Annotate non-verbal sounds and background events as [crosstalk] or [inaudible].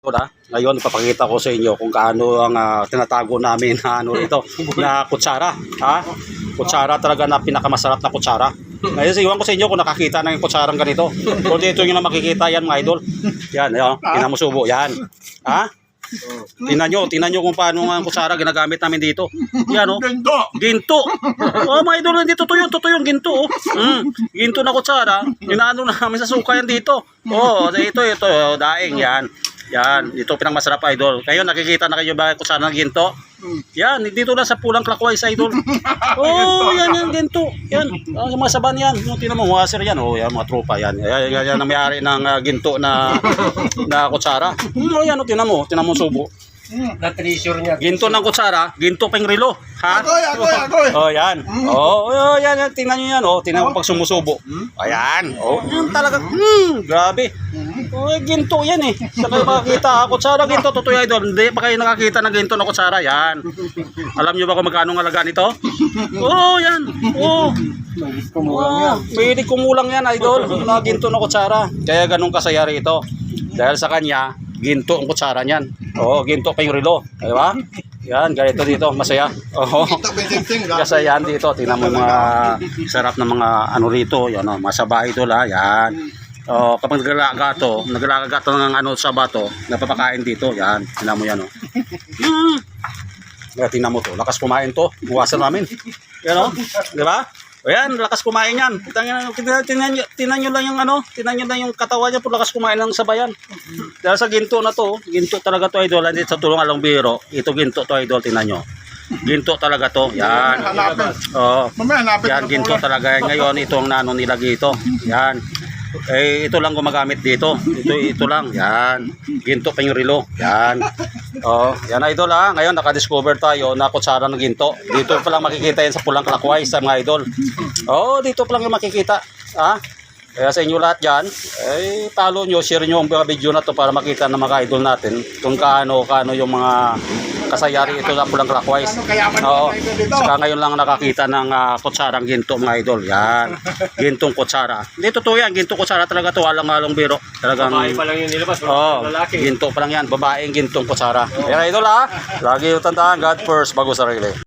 Wala. Ngayon, ipapakita ko sa inyo kung kaano ang ah, tinatago namin na ano ito, na kutsara. Ha? Kutsara talaga na pinakamasarap na kutsara. Ngayon, iwan ko sa inyo kung nakakita ng kutsarang ganito. Kung dito nyo na makikita yan, mga idol. Yan, yan. Pinamusubo. Yan. Ha? Tingnan nyo, tingnan nyo kung paano ang kutsara ginagamit namin dito. Yan, oh. Ganto. Ginto. Oh, mga idol, hindi totoo yun, totoo yun, ginto. Oh. Mm, ginto na kutsara. Inaano namin sa suka yan dito. Oh, ito, ito, oh, daing yan. Yan, ito pinang masarap idol. Kayo nakikita na kayo ba kutsara ng ginto? Yan, dito na sa pulang clockwise idol. [laughs] Oh, yan, yan, ginto. Yan, ah, yung mga saban yan. Yung tinan mo, washer yan. Oh, yan, mga tropa yan. Yan, yan, yan ang may-ari ng ah, ginto na na kutsara. Hmm, oh, yan, oh, tinan mo, tinan mo subo. Na treasure niya. Ginto ng kutsara, ginto pang relo. Ha? Agoy, agoy, agoy. Oh, yan. Oh, oh, yan, yan. Tingnan niyo yan, oh. Tingnan mo pag sumusubo. Ayan. Oh, yan talaga. Hmm, grabe. Oh, ginto yan eh. Sa kayo makakita, ah, kutsara ginto, totoo yan, idol. Hindi pa kayo nakakita ng ginto na kutsara. Yan. Alam niyo ba kung magkano ang halaga nito? Oh, yan. Oh. Oh, pwede kumulang yan, idol. Na ginto na kutsara. Kaya ganun kasaya rito. Dahil sa kanya, ginto ang kutsara niyan. Oo, ginto pa yung relo. Di ba? Yan, ganito dito. Masaya. Oo. Kasi yan dito, tingnan mo mga sarap na mga ano rito, yan o, masaba ito la, yan. Oh, kapag naglalaga to, naglalaga to ng ano sa bato, napapakain dito, yan. Tingnan mo yan o. Mm. Tingnan mo to, lakas kumain to, buwasan namin. Yan o, di ba? O yan, lakas kumain yan. Tingnan, tingnan, tingnan, nyo lang yung ano, tingnan nyo lang yung katawan niya, po lakas kumain ng sabayan. Dahil sa ginto na to, ginto talaga to idol, hindi sa tulong along biro, ito ginto to idol, tingnan nyo. Ginto talaga to, yan. Hanapin. Oo. Mamaya hanapin. Yan, ginto talaga. Ngayon, itong nano nilagay ito. Yan. Eh, ito lang gumagamit dito. Ito, ito lang. Yan. Ginto pa yung relo. Yan. Oh, yan idol ha. Ngayon, nakadiscover tayo na kutsara ng ginto. Dito pa lang makikita yan sa pulang clockwise sa mga idol. Oh, dito pa lang makikita. Ha? Kaya sa inyo lahat dyan, eh, talo nyo, share nyo ang video na to para makita ng mga idol natin kung kaano, kaano yung mga kasayari ito sa pulang clockwise. Kayaman Oo. Saka ngayon lang nakakita ng uh, kutsarang ginto mga idol. Yan. Gintong kutsara. Hindi totoo yan. Gintong kutsara talaga to. Alang-alang biro. Talagang... Babae pa lang yung nilabas, Oo. lalaki. Ginto pa lang yan. Babaeng gintong kutsara. Yan idol ha. Lagi yung tandaan. God first bago sarili.